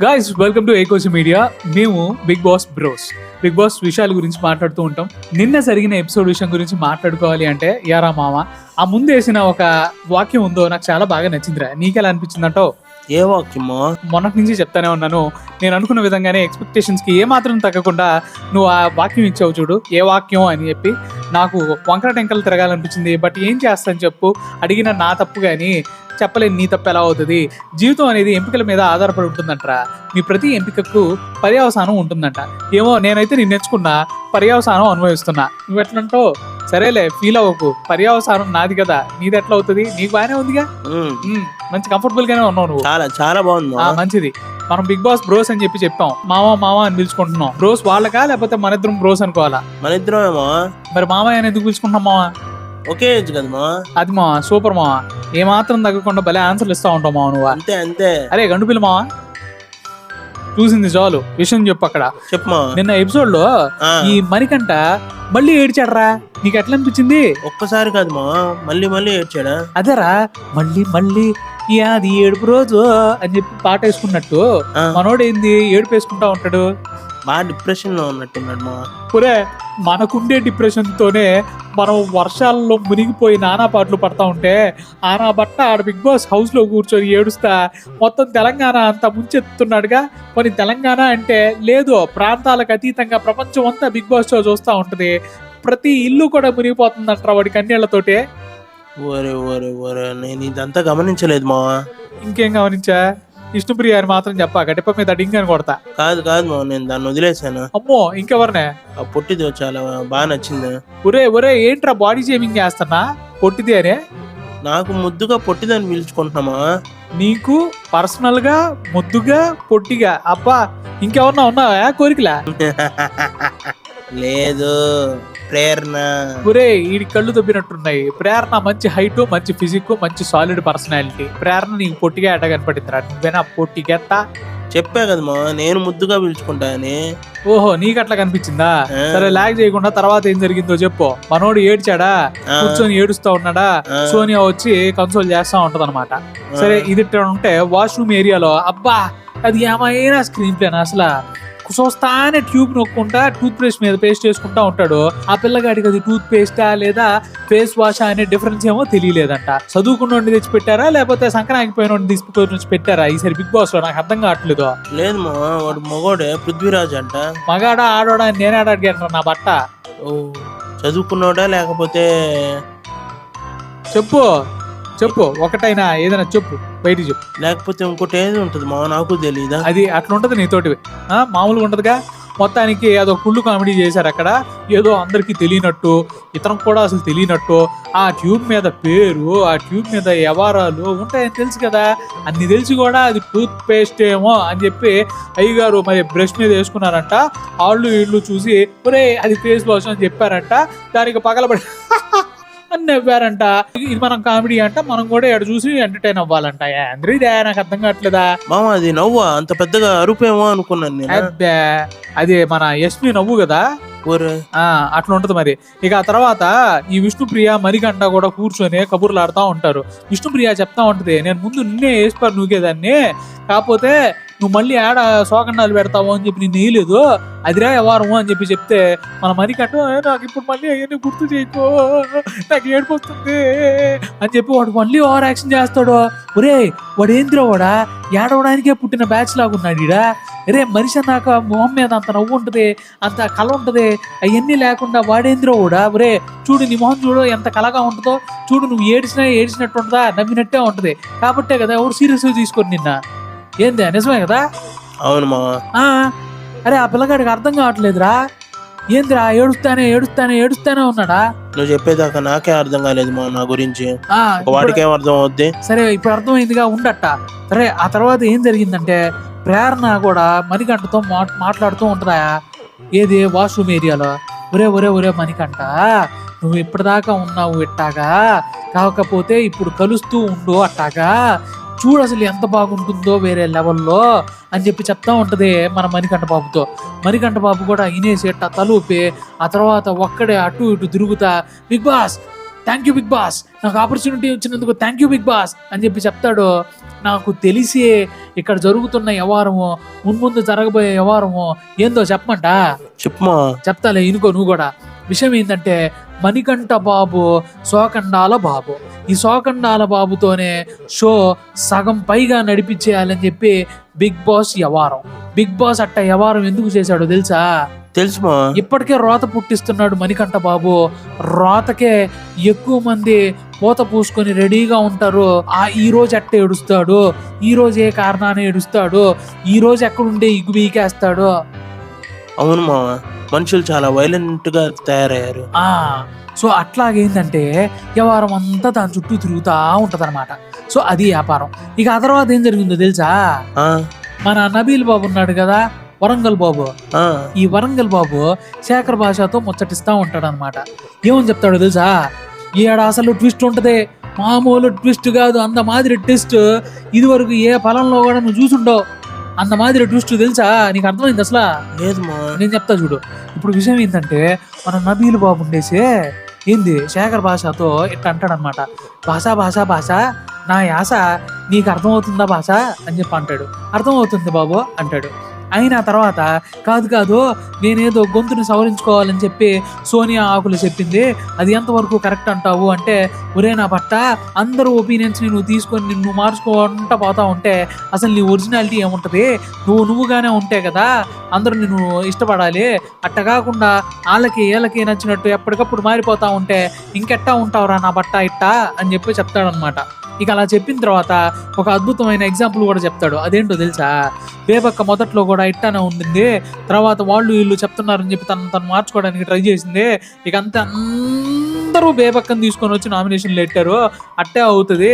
Guys welcome to ఏకోసి media మేము Bigg Boss bros Bigg Boss విషయాల గురించి మాట్లాడుతూ ఉంటాం. నిన్న జరిగిన ఎపిసోడ్ విషయం గురించి మాట్లాడుకోవాలి అంటే యారా మామ ఆ ముందు వేసిన ఒక వాక్యం ఉందో నాకు చాలా బాగా నచ్చిందిరా. నీకెలా అనిపించిందంటో ఏ వాక్యమో? మొన్నటి నుంచి చెప్తానే ఉన్నాను. నేను అనుకున్న విధంగానే ఎక్స్పెక్టేషన్స్కి ఏ మాత్రం తగ్గకుండా నువ్వు ఆ వాక్యం ఇచ్చావు చూడు ఏ వాక్యం అని చెప్పి. నాకు వంకర టెంకలు తిరగాలనిపించింది బట్ ఏం చేస్తాను చెప్పు? అడిగిన నా తప్పు కానీ చెప్పలేని నీ తప్పు ఎలా అవుతుంది? జీవితం అనేది ఎంపికల మీద ఆధారపడి ఉంటుందంటరా. మీ ప్రతి ఎంపికకు పర్యవసానం ఉంటుందంట. ఏమో నేనైతే నేను నేర్చుకున్నా పర్యవసానం అనుభవిస్తున్నా నువ్వు ఎట్లంటో సరేలే ఫీల్ అవ్వకు. పర్యవసానం నాది కదా. నీది ఎట్లా అవుతుంది? నీకు బాగానే ఉందిగా? ఉమ్, మంచి కంఫర్టబుల్ గానే ఉన్నావు నువ్వు. చాలా చాలా బాగుంది ఆ, మా. మంచిది. మనం బిగ్ బాస్ బ్రోస్ అని చెప్పి చెప్పాం మామ మామ అని పిలుచుకుంటున్నాం. బ్రోస్ వాళ్ళకా? లేకపోతే మన ఇద్దరం బ్రోస్ అనుకోవాలా? మన ఇద్దరం ఏమో మరి మామయ్య అని ఎందుకు పిలుచుకుంటున్నాం మామ ఒకే ఏజ్ కదా మా అది మామ సూపర్ మామ ఏ మాత్రం తగ్గకుండా భలే ఆన్సర్లు ఇస్తా ఉంటాం మామ నువ్వు. అంతే అంతే. అరే గండు పిల్ల మామ చూసింది చాలు. విషయం చెప్పు అక్కడ. చెప్పు నిన్న ఎపిసోడ్లో ఈ మణికంట మళ్ళీ ఏడ్చాడరా? నీకు ఎట్లా అనిపించింది? ఒక్కసారి కాదు మా మళ్ళీ మళ్ళీ ఏడ్చాడా? అదేరా మళ్ళీ మళ్ళీ అది ఏడుపు రోజు అని చెప్పి పాట వేసుకున్నట్టు మనోడు ఏంది ఏడుపు వేసుకుంటా ఉంటాడు? బాగా డిప్రెషన్లో ఉన్నట్టున్నాడు మా పురే మనకుండే డిప్రెషన్ తోనే మనం వర్షాల్లో మునిగిపోయి నానా పాటలు పడతా ఉంటే ఆనా బట్ట ఆడ బిగ్ బాస్ హౌస్లో కూర్చొని ఏడుస్తా మొత్తం తెలంగాణ అంతా ముంచెత్తున్నాడుగా కొన్ని తెలంగాణ అంటే లేదు ప్రాంతాలకు అతీతంగా ప్రపంచం అంతా బిగ్ బాస్ షో చూస్తూ ఉంటది ప్రతి ఇల్లు కూడా మునిగిపోతుందంటారా వాడి కన్నీళ్ళతోటే? ఓరే ఓరే ఓరే నేను ఇదంతా గమనించలేదు మా ఇంకేం గమనించా? విష్ణుప్రియ అని మాత్రం చెప్పా గటిప మీద డింగ్ అని కొడతా. కాదు కాదు నేను దాన్ని వదిలేశాను. అమ్మో ఇంకెవరినే? ఆ పొట్టిది చాలా బాగా నచ్చింది. ఒరే ఒరే ఏంట్రా బాడీ షేమింగ్ చేస్తున్నా? పొట్టిది అనే? నాకు ముద్దుగా పొట్టిదని పిలుచుకుంటున్నామా నీకు పర్సనల్గా ముద్దుగా పొట్టిగా? అబ్బా ఇంకెవరన్నా ఉన్నావా? కోరికలా? లేదు. ప్రేరణ. ఒరే ఈ కళ్ళు దొబ్బినట్టున్నాయి ప్రేరణ మంచి హైట్ మంచి ఫిజిక్ మంచి సాలిడ్ పర్సనాలిటీ ప్రేరణ నీకు పొట్టిగా ఎట్ట కనపడిందిరా? నువ్వేనా పొట్టిగెత్త చెప్పా కదా మా నేను ముద్దుగా పిలుచుకుంటా అని ఓహో నీకు అట్లా కనిపించిందా. సరే లాగ్ చేయకుండా తర్వాత ఏం జరిగిందో చెప్పు. మనోడు ఏడ్చాడా? కూర్చొని ఏడుస్తా ఉన్నాడా? సోనియా వచ్చి కన్సోల్ చేస్తా ఉంటది ఆ. సరే ఇది ఉంటే వాష్రూమ్ ఏరియాలో అబ్బా అది ఏమైనా స్క్రీన్ ప్లేన్ అసలు? చూస్తానే ట్యూబ్ నొక్కుంటా టూత్ బ్రష్ మీద పేస్ట్ చేసుకుంటా ఉంటాడు. ఆ పిల్లగాడికి అది టూత్ పేస్టా లేదా ఫేస్ వాష్ అనే డిఫరెన్స్ ఏమో తెలియలేదంట. చదువుకున్న తెచ్చి పెట్టారా లేకపోతే సంక్రాంతి పోయిన తీసుకొని వచ్చి పెట్టారా? ఈసారి బిగ్ బాస్లో నాకు అర్థం కావట్లేదు. లేదు మా వాడు మగోడే పృథ్వీరాజ్ అంట. మగాడా ఆడోడా నేనే అడిగాను నా బట్ట. ఓ చదువుకున్నోడా లేకపోతే చెప్పు. చెప్పు ఒకటైనా ఏదైనా చెప్పు బయటికి చెప్పు. లేకపోతే ఇంకోటి ఏది ఉంటుంది మా నాకు తెలియదా అది అట్లా ఉంటది నీతోటి ఆ, మామూలుగా ఉంటదిగా? మొత్తానికి అదో కుళ్ళు కామెడీ చేశారు అక్కడ ఏదో అందరికీ తెలియనట్టు ఇతరం కూడా అసలు తెలియనట్టు ఆ ట్యూబ్ మీద పేరు ఆ ట్యూబ్ మీద వ్యవహారాలు ఉంటాయని తెలుసు కదా? అన్ని తెలిసి కూడా అది టూత్ పేస్ట్ ఏమో అని చెప్పి అయ్యగారు మరి బ్రష్ మీద వేసుకున్నారంట. వాళ్ళు వీళ్ళు చూసి ఒరే అది ఫేస్ వాష్ అని చెప్పారంట. దానికి పగలబడి అని నవ్వారంట. ఇది మనం కామెడీ అంట మనం కూడా ఎక్కడ చూసి ఎంటర్టైన్ అవ్వాలంట. అందరూ ఇదే నాకు అర్థం కావట్లేదా? మామ అది నవ్వా? అంత పెద్దగా అరుపేమో అనుకున్నాను నేను. అబ్బే అది మన ఎస్పి నవ్వు కదా? అట్లా ఉంటది మరి. ఇక ఆ తర్వాత ఈ విష్ణుప్రియ మరిగంట కూడా కూర్చొని కబుర్లు ఆడుతూ ఉంటారు. విష్ణుప్రియ చెప్తా ఉంటది నేను ముందు నిన్నే వేసిపారు నూకేదాన్ని. కాకపోతే నువ్వు మళ్ళీ ఏడ సోకండాలు పెడతావు అని చెప్పి నేను వేయలేదు అదిరా వ్యవహారము అని చెప్పి చెప్తే మన మరి "ఏ, నాకు ఇప్పుడు మళ్ళీ అవన్నీ గుర్తు చేయకో. నాకు ఏడిపోతుంది అని చెప్పి వాడు మళ్ళీ ఓవర్ యాక్షన్ చేస్తాడు. ఒరే వాడు ఏంద్రా వాడా? ఏడవడానికే పుట్టిన బ్యాచ్ లాగున్నాడు ఈడ. అరే మనిషి అన్నాక మొహం మీద అంత నవ్వు ఉంటుంది అంత కళ ఉంటుంది అవన్నీ లేకుండా వాడేంద్రో కూడా ఒరే చూడు నీ మొహం చూడు ఎంత కళగా ఉంటుందో చూడు నువ్వు ఏడిచినా ఏడిచినట్టు ఉంటుందా నవ్వినట్టే ఉంటుంది. కాబట్టే కదా ఎవరు సీరియస్ తీసుకొని నిన్న. ఏంది నిజమే కదా? అవును అరే ఆ పిల్లగాడికి అర్థం కావట్లేదురా. ఏందిరా ఏడుస్తానే ఏడుస్తానే ఏడుస్తానే ఉన్నాడా? నువ్వు చెప్పేదాకా నాకే అర్థం కాలేదు మా నా గురించి. వాడికి ఏం అర్థం అవుద్ది? సరే ఇప్పుడు అర్థమైందిగా ఉండట సరే ఆ తర్వాత ఏం జరిగిందంటే ప్రేరణ కూడా మణికంఠతో మాట్లాడుతూ ఉంటుందా? ఏది? వాష్రూమ్ ఏరియాలో. ఒరే ఒరే ఒరే మణికంఠ నువ్వు ఇప్పటిదాకా ఉన్నావు ఇట్టాగా? కాకపోతే ఇప్పుడు కలుస్తూ ఉండు అట్టాగా? చూడు అసలు ఎంత బాగుంటుందో వేరే లెవెల్లో అని చెప్పి చెప్తా ఉంటది మన మణికంఠ బాబుతో. మణికంఠ బాబు కూడా ఇనేసి ఇట్ట తలూపి ఆ తర్వాత ఒక్కడే అటు ఇటు తిరుగుతా Bigg Boss thank you Bigg Boss నాకు ఆపర్చునిటీ వచ్చినందుకు థ్యాంక్ యూ బిగ్ బాస్ అని చెప్పి చెప్తాడు. నాకు తెలిసి ఇక్కడ జరుగుతున్న వ్యవహారము మున్ముందు జరగబోయే వ్యవహారము ఏందో చెప్పమంట? చెప్పుమా చెప్తాలే ఇనుకో నువ్వు కూడా. విషయం ఏంటంటే మణికంఠ బాబు శోకండాల బాబు. ఈ శోకండాల బాబుతోనే షో సగం పైగా నడిపించేయాలని చెప్పి బిగ్ బాస్ వ్యవహారం బిగ్ బాస్ అట్ట వ్యవహారం ఎందుకు చేశాడో తెలుసా? తెలుసుమా ఇప్పటికే రోత పుట్టిస్తున్నాడు మణికంఠ బాబు. రోతకే ఎక్కువ మంది పూత పూసుకొని రెడీగా ఉంటారు. ఆ ఈ రోజు ఎట్ట ఏడుస్తాడు. ఈ రోజు ఏ కారణాన్ని ఏడుస్తాడు? ఈ రోజు ఎక్కడుండే ఇగ్గు బీకేస్తాడు? అవును మా మనుషులు చాలా వైలెంట్గా తయారయ్యారు. ఆ సో అట్లాగేందంటే వ్యవహారం అంతా దాని చుట్టూ తిరుగుతా ఉంటదన్నమాట. సో అది వ్యాపారం. ఇక ఆ తర్వాత ఏం జరిగిందో తెలుసా? ఆ, మన నబీల్ బాబు ఉన్నాడు కదా వరంగల్ బాబు. ఆ, ఈ వరంగల్ బాబు శేఖర్ భాషతో ముచ్చటిస్తా ఉంటాడు అనమాట ఏమని చెప్తాడో తెలుసా? ఈడ అసలు ట్విస్ట్ ఉంటది. మామూలు ట్విస్ట్ కాదు అంత మాదిరి ట్విస్ట్. ఇది వరకు ఏ ఫలంలో కూడా నువ్వు చూసుండవు. అంత మాదిరి ట్విస్ట్ తెలుసా? నీకు అర్థమైంది అసలు? లేదు నేను చెప్తా చూడు. ఇప్పుడు విషయం ఏంటంటే మన నబీల్ బాబు ఉండేసి ఏంది? శేఖర్ భాషతో ఇట్లా అంటాడనమాట భాష భాష భాష నా యాస నీకు అర్థమవుతుందా భాష అని చెప్పి అంటాడు. అర్థమవుతుంది బాబు అంటాడు. అయినా తర్వాత కాదు కాదు నేనేదో గొంతుని సవరించుకోవాలని చెప్పి సోనియా ఆకులు చెప్పింది. అది ఎంతవరకు కరెక్ట్ అంటావు అంటే ఒరే నా పట్ట అందరూ ఒపీనియన్స్ నువ్వు తీసుకొని నిన్ను మార్చుకుంటా పోతా ఉంటే అసలు నీ ఒరిజినాలిటీ ఏముంటుంది? నువ్వు నువ్వుగానే ఉంటే కదా అందరూ నిన్ను ఇష్టపడాలి. అట్ట కాకుండా వాళ్ళకి వీళ్ళకి నచ్చినట్టు ఎప్పటికప్పుడు మారిపోతా ఉంటే ఇంకెట్టా ఉంటావురా నా బట్ట ఇట్టా అని చెప్పి చెప్తాడనమాట ఇక అలా చెప్పిన తర్వాత ఒక అద్భుతమైన ఎగ్జాంపుల్ కూడా చెప్తాడు. అదేంటో తెలుసా? బేబక్క మొదట్లో కూడా ఇట్టానే ఉంది తర్వాత వాళ్ళు వీళ్ళు చెప్తున్నారని చెప్పి తను తను మార్చుకోవడానికి ట్రై చేసింది. ఇక అంతే అందరూ బేబక్కని తీసుకొని వచ్చి నామినేషన్లు పెట్టారు. అట్టే అవుతుంది.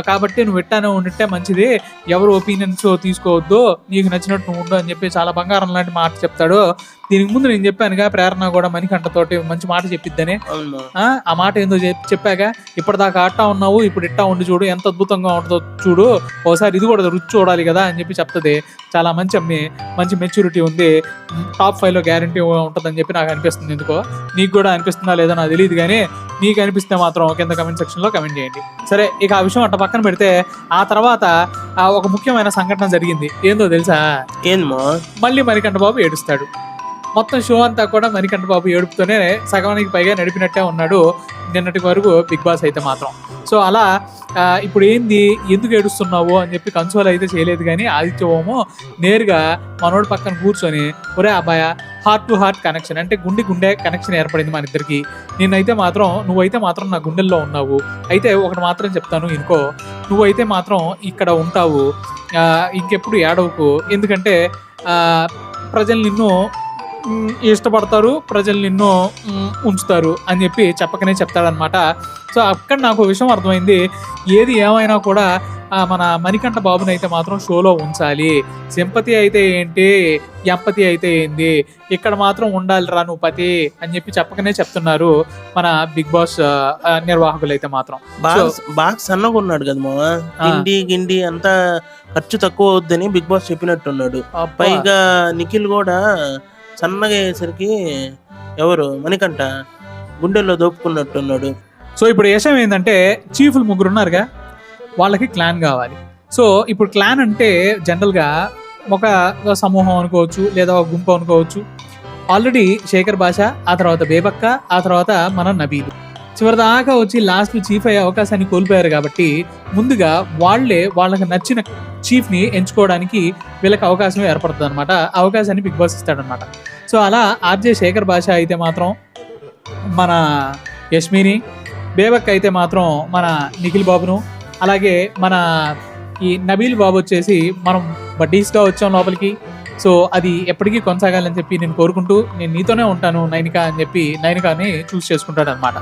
కాబట్టి నువ్వు ఇట్టానే ఉండిట్టే మంచిది. ఎవరు ఒపీనియన్స్ తీసుకోవద్దు. నీకు నచ్చినట్టు నువ్వు ఉండు అని చెప్పి చాలా బంగారం లాంటి మాట చెప్తాడు. దీనికి ముందు నేను చెప్పానుగా ప్రేరణ కూడా మణికంఠతోటి మంచి మాట చెప్పిద్దని. ఆ, మాట ఏందో చెప్- చెప్పాక ఇప్పటిదాకా అట్టా ఉన్నావు ఇప్పుడు ఇట్టా ఉండి చూడు ఎంత అద్భుతంగా ఉంటుందో చూడు. ఒకసారి ఇది కూడా రుచి చూడాలి కదా అని చెప్పి చెప్తుంది. చాలా మంచి అమ్మి మంచి మెచ్యూరిటీ ఉంది. టాప్ ఫైవ్లో గ్యారంటీ ఉంటుందని చెప్పి నాకు అనిపిస్తుంది ఎందుకో. నీకు కూడా అనిపిస్తుందా లేదా నాకు తెలియదు కానీ నీకు అనిపిస్తే మాత్రం కింద కమెంట్ సెక్షన్లో కమెంట్ చేయండి. సరే ఇక ఆ విషయం అట్ట పక్కన పెడితే ఆ తర్వాత ఒక ముఖ్యమైన సంఘటన జరిగింది. ఏందో తెలుసా? ఏంది మా? మళ్ళీ మణికంఠ బాబు ఏడుస్తాడు. మొత్తం షో అంతా కూడా మణికంఠ బాబు ఏడుపుతూనే సగానికి పైగా నడిపినట్టే ఉన్నాడు నిన్నటి వరకు బిగ్ బాస్ అయితే మాత్రం. సో అలా ఇప్పుడు ఏంది ఎందుకు ఏడుస్తున్నావు అని చెప్పి కన్సోల్ అయితే చేయలేదు కానీ ఆదిత్య ఓము నేరుగా మనోడు పక్కన కూర్చొని ఒరే అబ్బాయ హార్ట్ టు హార్ట్ కనెక్షన్ అంటే గుండె గుండె కనెక్షన్ ఏర్పడింది మన ఇద్దరికి. నేనైతే మాత్రం నువ్వైతే మాత్రం నా గుండెల్లో ఉన్నావు. అయితే ఒకటి మాత్రం చెప్తాను ఇంకో నువ్వైతే మాత్రం ఇక్కడ ఉంటావు. ఇంకెప్పుడు ఏడవకు. ఎందుకంటే ప్రజలు నిన్ను ఇష్టపడతారు ప్రజలు నిన్ను ఉంచుతారు అని చెప్పి చెప్పకనే చెప్తాడనమాట సో అక్కడ నాకు విషయం అర్థమైంది. ఏది ఏమైనా కూడా మన మణికంఠ బాబుని అయితే మాత్రం షోలో ఉంచాలి. సింపతి అయితే ఏంటి? ఎంపతి అయితే ఏంది? ఇక్కడ మాత్రం ఉండాలిరా నువ్వు పతి అని చెప్పి చెప్పకనే చెప్తున్నారు మన బిగ్ బాస్ నిర్వాహకులు అయితే మాత్రం. బాగా సన్నగా ఉన్నాడు కదా మామ. తిండి గిండి అంతా ఖర్చు తక్కువ అవుద్దని బిగ్ బాస్ చెప్పినట్టున్నాడు. పైగా నిఖిల్ కూడా సన్నగా అయ్యేసరికి ఎవరు? మణికంట గుండెల్లో దోపుకున్నట్టున్నాడు. సో ఇప్పుడు విషయం ఏంటంటే చీఫ్లు ముగ్గురు ఉన్నారుగా. వాళ్ళకి క్లాన్ కావాలి. సో ఇప్పుడు క్లాన్ అంటే జనరల్గా ఒక సమూహం అనుకోవచ్చు లేదా ఒక గుంపు అనుకోవచ్చు. ఆల్రెడీ శేఖర్ భాష ఆ తర్వాత బేబక్క ఆ తర్వాత మన నబీలు చివరి దాకా వచ్చి లాస్ట్ చీఫ్ అయ్యే అవకాశాన్ని కోల్పోయారు కాబట్టి ముందుగా వాళ్ళే వాళ్ళకి నచ్చిన చీఫ్ని ఎంచుకోవడానికి వీళ్ళకి అవకాశం ఏర్పడుతుంది అనమాట అవకాశాన్ని బిగ్ బాస్ ఇస్తాడనమాట సో అలా ఆర్జే శేఖర్ భాష అయితే మాత్రం మన యష్మిని బేబక్ అయితే మాత్రం మన నిఖిల్ బాబును అలాగే మన ఈ నబీల్ బాబు వచ్చేసి మనం బడ్డీస్గా వచ్చాం లోపలికి. సో అది ఎప్పటికీ కొనసాగాలని చెప్పి నేను కోరుకుంటూ నేను నీతోనే ఉంటాను నైనిక అని చెప్పి నైనికాని చూస్ చేసుకుంటాడు అనమాట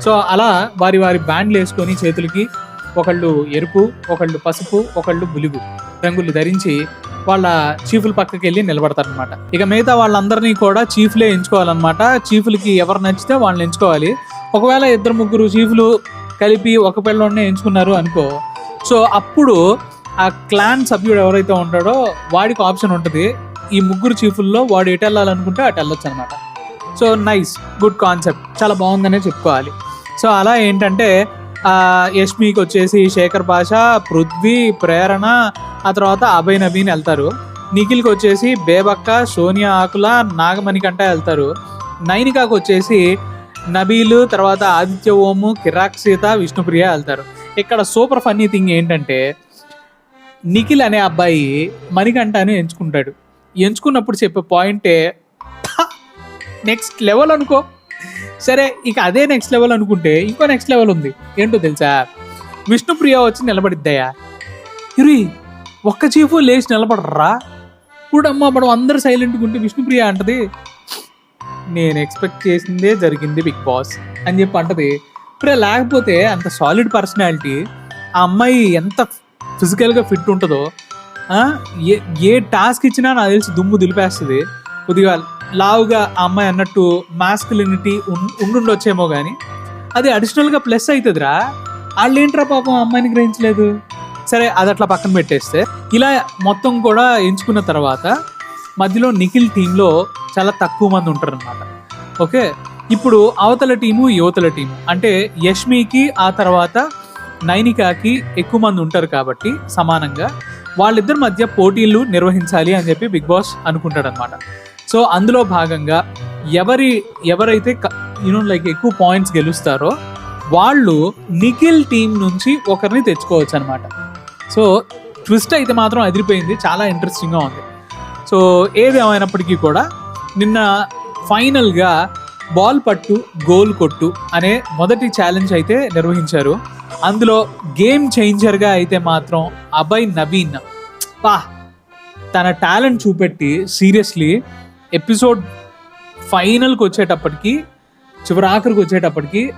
సో అలా వారి వారి బ్యాండ్లు వేసుకొని చేతులకి ఒకళ్ళు ఎరుపు ఒకళ్ళు పసుపు ఒకళ్ళు బులుగు రంగులు ధరించి వాళ్ళ చీఫ్ల పక్కకి వెళ్ళి నిలబడతారనమాట. ఇక మిగతా వాళ్ళందరినీ కూడా చీఫ్లే ఎంచుకోవాలన్నమాట. చీఫ్లకి ఎవరు నచ్చితే వాళ్ళని ఎంచుకోవాలి. ఒకవేళ ఇద్దరు ముగ్గురు చీఫ్లు కలిపి ఒక పిల్లోనే ఎంచుకున్నారు అనుకో. సో అప్పుడు ఆ క్లాన్ సభ్యుడు ఎవరైతే ఉంటాడో వాడికి ఆప్షన్ ఉంటుంది. ఈ ముగ్గురు చీఫుల్లో వాడు ఎటు వెళ్ళాలనుకుంటే అటు వెళ్ళొచ్చు అనమాట సో నైస్ గుడ్ కాన్సెప్ట్. చాలా బాగుందనే చెప్పుకోవాలి. సో అలా ఏంటంటే యష్మికి వచ్చేసి శేఖర్ భాష పృథ్వీ ప్రేరణ ఆ తర్వాత అభయ్ నవీన్ వెళ్తారు. నిఖిల్కి వచ్చేసి బేబక్క సోనియా ఆకుల నాగమణికంట వెళ్తారు. నైనికాకు వచ్చేసి నబీలు తర్వాత ఆదిత్య ఓము కిరాక్ సీత విష్ణుప్రియ వెళ్తారు. ఇక్కడ సూపర్ ఫన్నీ థింగ్ ఏంటంటే నిఖిల్ అనే అబ్బాయి మణికంఠను ఎంచుకుంటాడు. ఎంచుకున్నప్పుడు చెప్పే పాయింటే నెక్స్ట్ లెవెల్ అనుకో. సరే ఇక అదే నెక్స్ట్ లెవెల్ అనుకుంటే ఇంకో నెక్స్ట్ లెవెల్ ఉంది. ఏంటో తెలుసా? విష్ణుప్రియ వచ్చి నిలబడిద్దయ్యా. ఇరి ఒక్క చీఫ్ లేచి నిలబడరా ఇప్పుడు అమ్మ మనం అందరు సైలెంట్గా ఉంటే విష్ణుప్రియ అంటది. నేను ఎక్స్పెక్ట్ చేసిందే జరిగింది బిగ్ బాస్ అని చెప్పి అంటది. ఇప్పుడు లేకపోతే అంత సాలిడ్ పర్సనాలిటీ ఆ అమ్మాయి ఎంత ఫిజికల్గా ఫిట్ ఉంటుందో ఏ ఏ టాస్క్ ఇచ్చినా నాకు తెలిసి దుమ్ము దులిపేస్తుంది. కొద్దిగా లావుగా ఆ అమ్మాయి అన్నట్టు మాస్కులినిటీ ఉండుండొచ్చేమో కానీ అది అడిషనల్గా ప్లస్ అవుతుందిరా వాళ్ళు ఏంట్రా పాపం అమ్మాయిని గ్రహించలేదు? సరే అది అట్లా పక్కన పెట్టేస్తే ఇలా మొత్తం కూడా ఎంచుకున్న తర్వాత మధ్యలో నిఖిల్ టీంలో చాలా తక్కువ మంది ఉంటారు అనమాట ఓకే? ఇప్పుడు అవతల టీము యువతల టీము. అంటే యష్మికి ఆ తర్వాత నైనికాకి ఎక్కువ మంది ఉంటారు కాబట్టి సమానంగా. వాళ్ళిద్దరి మధ్య పోటీలు నిర్వహించాలి అని చెప్పి బిగ్ బాస్ అనుకుంటాడనమాట సో అందులో భాగంగా ఎవరి ఎవరైతే యూనో లైక్ ఎక్కువ పాయింట్స్ గెలుస్తారో వాళ్ళు నిఖిల్ టీం నుంచి ఒకరిని తెచ్చుకోవచ్చు అనమాట సో ట్విస్ట్ అయితే మాత్రం అదిరిపోయింది. చాలా ఇంట్రెస్టింగ్గా ఉంది. సో ఏది కూడా నిన్న ఫైనల్గా బాల్ పట్టు గోల్ కొట్టు అనే మొదటి ఛాలెంజ్ అయితే నిర్వహించారు. అందులో గేమ్ చేంజర్గా అయితే మాత్రం అభయ్ నవీన్ పా తన టాలెంట్ చూపెట్టి సీరియస్లీ ఎపిసోడ్ ఫైనల్కి వచ్చేటప్పటికి చివరి ఆఖరికి వచ్చేటప్పటికి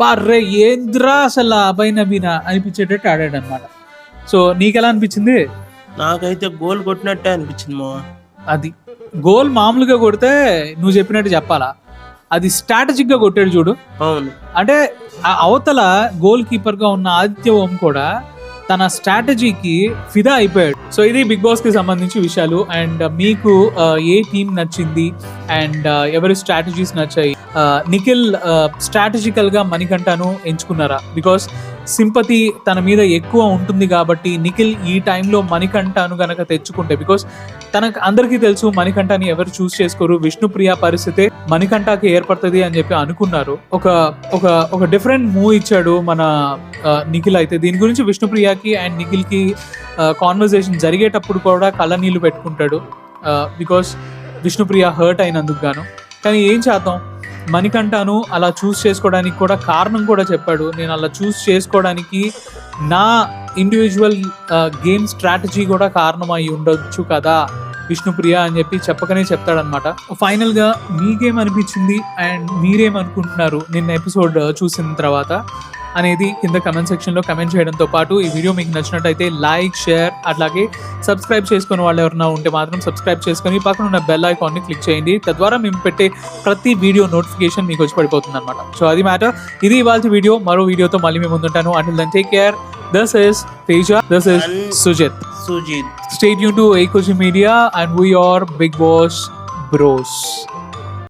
బార్రే ఏంద్రా అసలు ఆ అభయ్ నవీన అనిపించేటట్టు ఆడాడు అనమాట సో నీకెలా అనిపించింది? నాకైతే గోల్ కొట్టినట్టే అనిపించింది మా అది గోల్ మామూలుగా కొడితే నువ్వు చెప్పినట్టు చెప్పాలా? అది స్ట్రాటజిక్గా కొట్టాడు చూడు. అవును. అంటే ఆ అవతల గోల్ కీపర్గా ఉన్న ఆదిత్య ఓం కూడా తన స్ట్రాటజీకి ఫిదా అయిపోయాడు. సో ఇది బిగ్ బాస్కి సంబంధించి విషయాలు. అండ్ మీకు ఆ, ఏ టీం నచ్చింది? అండ్ ఎవరి స్ట్రాటజీస్ నచ్చాయి? నిఖిల్ స్ట్రాటజికల్గా మణికంఠను ఎంచుకున్నారా? బికాస్ సింపతి తన మీద ఎక్కువ ఉంటుంది కాబట్టి నిఖిల్ ఈ టైంలో మణికంఠను గనక తెచ్చుకుంటే బికాస్ తనకు అందరికీ తెలుసు మణికంఠని ఎవరు చూస్ చేసుకోరు విష్ణుప్రియ పరిస్థితే మణికంఠకి ఏర్పడుతుంది అని చెప్పి అనుకున్నారు. ఒక ఒక ఒక డిఫరెంట్ మూవ్ ఇచ్చాడు మన నిఖిల్ అయితే. దీని గురించి విష్ణుప్రియకి అండ్ నిఖిల్కి కాన్వర్జేషన్ జరిగేటప్పుడు కూడా కళ్ళ నీళ్ళు పెట్టుకుంటాడు. బికాస్ విష్ణుప్రియ హర్ట్ అయినందుకు గాను. కానీ ఏం చేద్దాం? మణికంఠను అలా చూస్ చేసుకోవడానికి కూడా కారణం కూడా చెప్పాడు. నేను అలా చూస్ చేసుకోవడానికి నా ఇండివిజువల్ గేమ్ స్ట్రాటజీ కూడా కారణం అయి ఉండొచ్చు కదా విష్ణుప్రియ అని చెప్పి చెప్పకనే చెప్తాడనమాట ఫైనల్గా మీకేమనిపించింది? అండ్ మీరేమనుకుంటున్నారు? నిన్న ఎపిసోడ్ చూసిన తర్వాత అనేది కింద కమెంట్ సెక్షన్లో కమెంట్ చేయడంతో పాటు ఈ వీడియో మీకు నచ్చినట్టయితే లైక్ షేర్ అట్లాగే సబ్స్క్రైబ్ చేసుకుని వాళ్ళు ఎవరైనా ఉంటే మాత్రం సబ్స్క్రైబ్ చేసుకొని పక్కన ఉన్న బెల్ ఐకాన్ని క్లిక్ చేయండి. తద్వారా మేము పెట్టే ప్రతి వీడియో నోటిఫికేషన్ మీకు వచ్చి పడిపోతుంది అనమాట సో అది మ్యాటర్ ఇది ఇవాళ వీడియో మరో వీడియోతో మళ్ళీ మేము ముందుంటాను. Until then take care this is Teja this is Sujith Sujeet Stay tuned to Ecoji Media and we are Big Boss Bros.